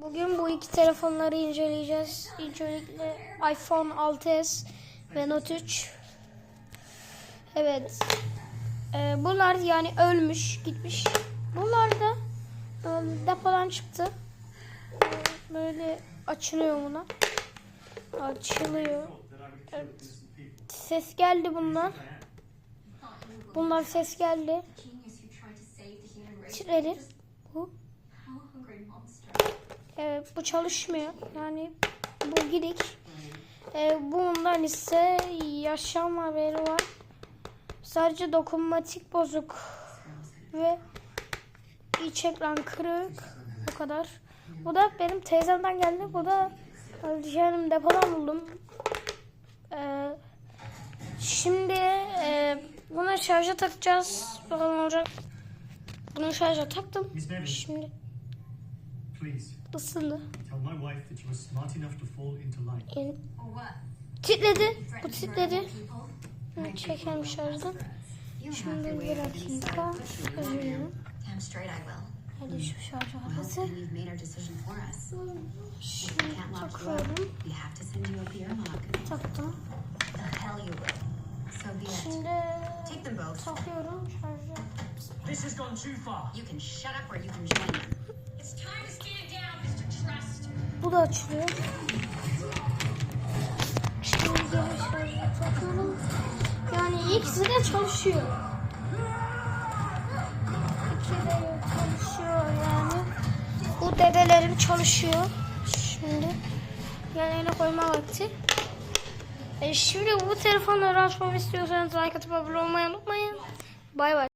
Bugün bu iki telefonları inceleyeceğiz. Öncelikle iPhone 6s ve Note 3. Evet. Ee, bunlar yani ölmüş, gitmiş. Bunlar da e, depodan çıktı. Ee, Böyle açılıyor buna. Açılıyor. Evet. Ses geldi bundan. Bundan ses geldi. genius who Evet, bu çalışmıyor. Yani bu gidik. Ee, bundan ise yaşam haberi var. Sadece dokunmatik bozuk ve iç ekran kırık. Bu kadar. Bu da benim teyzemden geldi. Bu da alacağım depodan buldum. Ee, şimdi e, buna şarja takacağız. Bakalım olacak. Bunu şarja taktım. Şimdi please ısındı. tell my wife that you were smart enough to fall into line. Yani Or what? titredi. Bu titredi. Bunu çekelim şarjdan. Şimdi bir dakika. started pushing Özür dilerim. Damn straight I will. Hadi şu şarj aleti. Hopefully you've Take them both. takıyorum şarja. This has gone too far. You can shut up or you can join them. It's time to stand down, Mr. Trust. Bu da açılıyor. Şimdi takıyorum. Yani ikisi de çalışıyor. İkisi de çalışıyor yani. Bu dedelerim çalışıyor. Şimdi yerine koyma vakti. E şimdi bu telefonları açmamı istiyorsanız like atıp abone olmayı unutmayın. Bay bay.